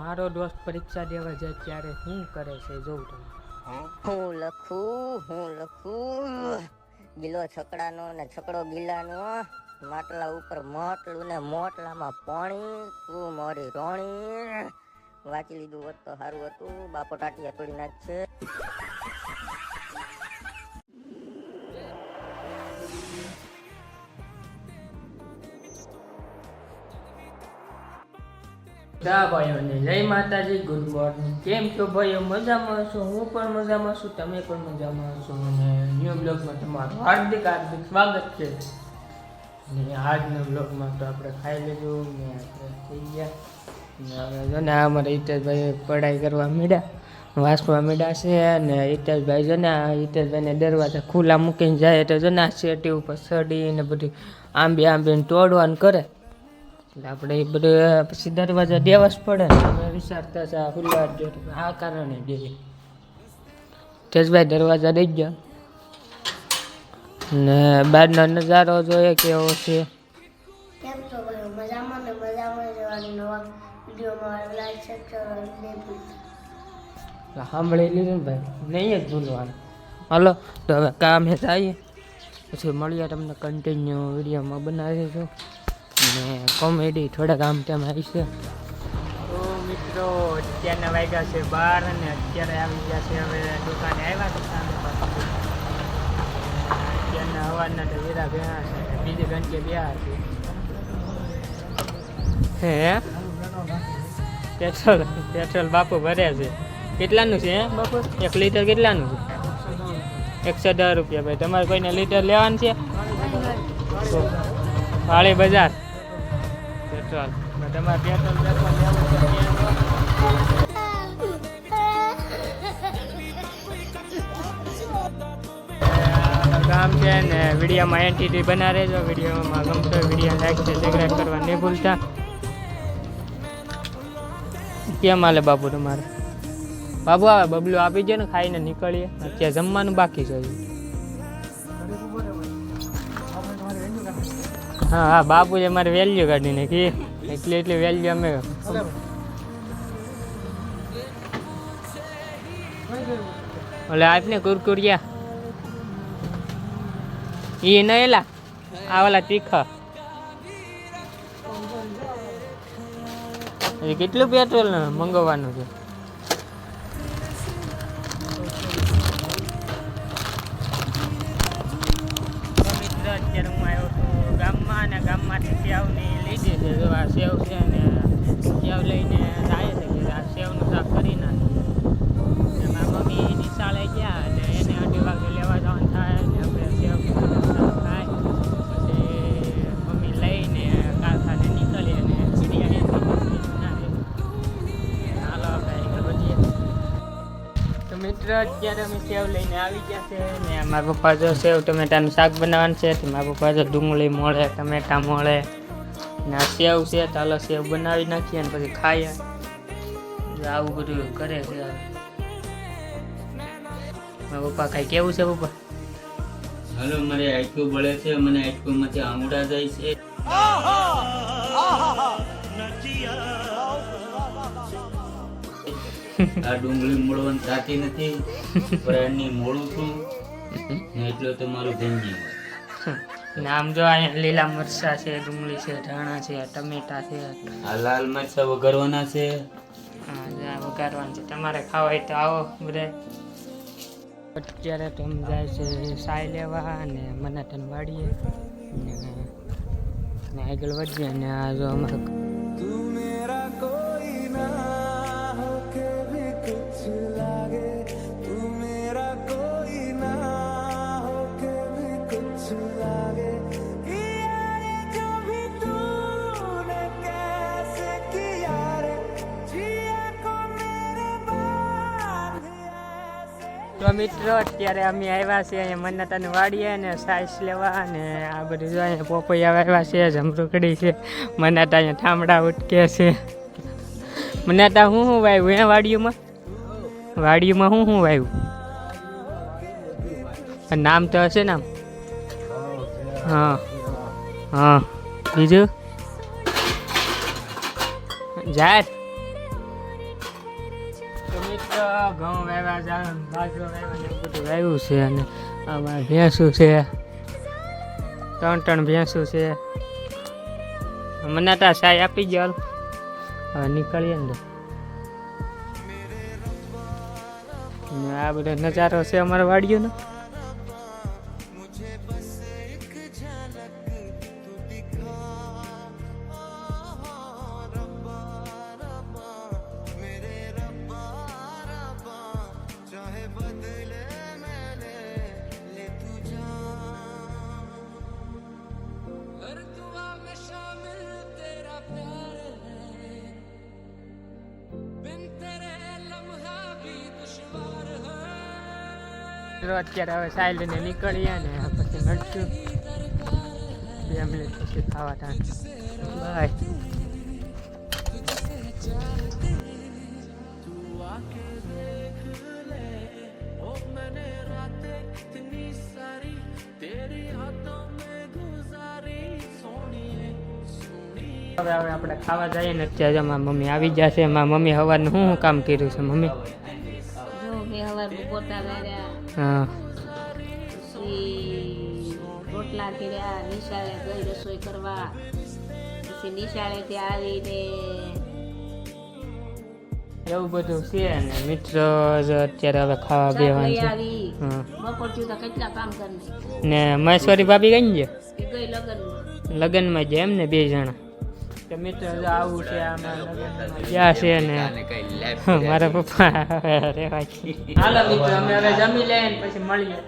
મારો દોસ્ત પરીક્ષા દેવા જાય ત્યારે શું કરે છે જોઉં તમે. હું લખું હું લખું. ગીલો છકડાનો ને છકડો ગીલાનો. માટલા ઉપર મોટલું ને મોટલામાં પાણી. તું મારી રોણી. વાંચી લીધું હોત તો સારું હતું. બાપો ટાટિયા તોડી નાખશે. દા ભાઈઓને જય માતાજી ગુડ મોર્નિંગ કેમ છો ભાઈઓ? મજામાં છો? હું પણ મજામાં છું, તમે પણ મજામાં છો? અને ન્યૂ બ્લોગમાં તમારું હાર્દિક હાર્દિક સ્વાગત છે. અને આજના બ્લોગમાં તો આપણે ખાઈ લીધું ને આપણે થઈ ગયા. હવે જો ને આ હિતેશભાઈ પઢાઈ કરવા માંડ્યા, વાંચવા માંડ્યા છે. અને હિતેશભાઈ જો ને, હિતેશભાઈને દરવાજા ખુલ્લા મૂકીને જાય એટલે જો ને આ શેટી ઉપર ચડીને બધું આંબી આંબીને તોડવાનું કરે. એટલે આપણે એ બધું પછી દરવાજા દેવા જ પડે ને. અમે વિચારતા છે આ ખુલ્લા જ આ કારણે દઈએ તેજભાઈ દરવાજા દઈ ગયા. ને બહારનો નજારો જોઈએ કેવો છે? કેમ છો ભાઈ મજામાં ને મજામાં રહેવાની નવા વિડીયોમાં લાઈક શેર નહીં ભૂલતા સાંભળી લીધું ને ભાઈ? નહીં જ ભૂલવાનું. હાલો તો હવે કામે જઈએ. પછી મળીએ તમને કન્ટિન્યુ વિડીયોમાં બનાવીશું. ને કોમેડી થોડાક આમ તેમ આવી છે. તો મિત્રો અત્યારના વાગ્યા છે બાર અને અત્યારે આવી ગયા છે હવે દુકાને આવ્યા છે સામે અત્યારના હવાના તો વીરા ગયા છે બીજી ઘંટી ગયા છે. હે? પેટ્રોલ પેટ્રોલ બાપુ ભરે છે. કેટલાનું છે હે બાપુ? એક લીટર કેટલાનું છે? એકસો દસ રૂપિયા ભાઈ. તમારે કોઈને લીટર લેવાનું છે? કાળી બજાર. પેટ્રોલ તમારે ત્યાં ગામ છે ને વિડીયોમાં એન્ટિટી બના રહેજો. વિડીયોમાં ગમતો વીડિયો લાઈક છે સબસ્ક્રાઈબ કરવા નહીં ભૂલતા. કેમ હાલે બાપુ તમારે? બાબુ આવે બબલું આપી દે ને, ખાઈને નીકળીએ. અત્યારે જમવાનું બાકી છે હા હા, બાપુએ મારે વેલ્યુ કાઢી નાખી. એટલી એટલી વેલ્યુ અમે ઓલે આપને કુરકુરિયા. એ ન એલા? આ ઓલા તીખા. એ કેટલું પેટ્રોલ મંગાવવાનું છે? અત્યારે હું આવ્યો છું. ગામમાં અને ગામમાંથી સેવની લીધી છે. જો આ સેવ છે અને સેવ લઈને જાય છે. કે આ સેવનું શાક કરી નાખે. એમાં મમ્મી નિશાળે ગયા મિત્ર અત્યારે અમે સેવ લઈને આવી ગયા છે ને મારા પપ્પા જો સેવ ટમેટાનું શાક બનાવવાનું છે તો મારા પપ્પા જો ડુંગળી મળે ટમેટા મળે. ને આ સેવ છે ચાલો સેવ બનાવી નાખીએ ને પછી ખાઈએ. જો આવું બધું કરે છે મારા પપ્પા કાંઈ કેવું છે પપ્પા? હાલો મારે આઈક્યુ બળે છે મને આઈક્યુ માંથી આંગળા જાય છે. આ ડુંગળી મોડવાની થતી નથી પણ મૂળું છું. ને એટલો તો મારું ભેંગી ને આમ જો અહીંયા લીલા મરચાં છે ડુંગળી છે ધાણા છે ટમેટા છે. આ લાલ મરચા વઘારવાના છે. હા જા છે. તમારે ખાવા હોય તો આવો બધા અત્યારે તો એમ જાય છે સાય લેવા અને મને વાળીએ. વાડીએ ને આગળ વધીએ અને આ જો અમારે મિત્રો, અત્યારે અમે આવ્યા છીએ અહીંયા મન્નતાને વાડીએ અને સાઈસ લેવા અને આ બધું જો અહીંયા પોપૈયા આવ્યા છે, જમરૂકડી છે, મન્નતા અહીંયા ઠામડા ઉટકે છે. મન્નતા, હું શું વાવ્યું હે વાડીઓમાં? વાડીઓમાં હું શું વાવ્યું નામ તો હશે ને હા હા. બીજું? જાહેર ઘઉં વાવ્યા છે બાજરો બધું વાવ્યું છે અને આમાં ભેંસું છે. ત્રણ ત્રણ ભેંસું છે. મને તા સાય આપી ગયો હવે નીકળીએ ને આ બધો નજારો છે અમારા વાડીઓનો. મિત્રો અત્યારે હવે સાઈ લઈને નીકળીએ ને પછી મળશું ફેમિલી પછી ખાવા ટાઈમ બાય. હવે હવે આપણે ખાવા જઈએ ને અત્યારે મારા મમ્મી આવી જશે. મારા મમ્મી હવારનું શું કામ કર્યું છે, મમ્મી? હવાર પોતા હા. રોટલા કર્યા નિશાળે ગઈ રસોઈ કરવા. પછી નિશાળેથી આવીને એવું બધું છે ને મિત્રો અત્યારે હવે ખાવા બેવાનું બપોર સુધી કેટલા કામ કરી ને મહેશ્વરી ભાભી ગઈ લગ્નમાં. લગ્નમાં જ એમ ને બે જણા. તો મિત્રો આવું છે આમાં લગ્નમાં. છે ને. મારા પપ્પા રેવા હાલો મિત્રો અમે હવે જમી લઈએ પછી મળીએ.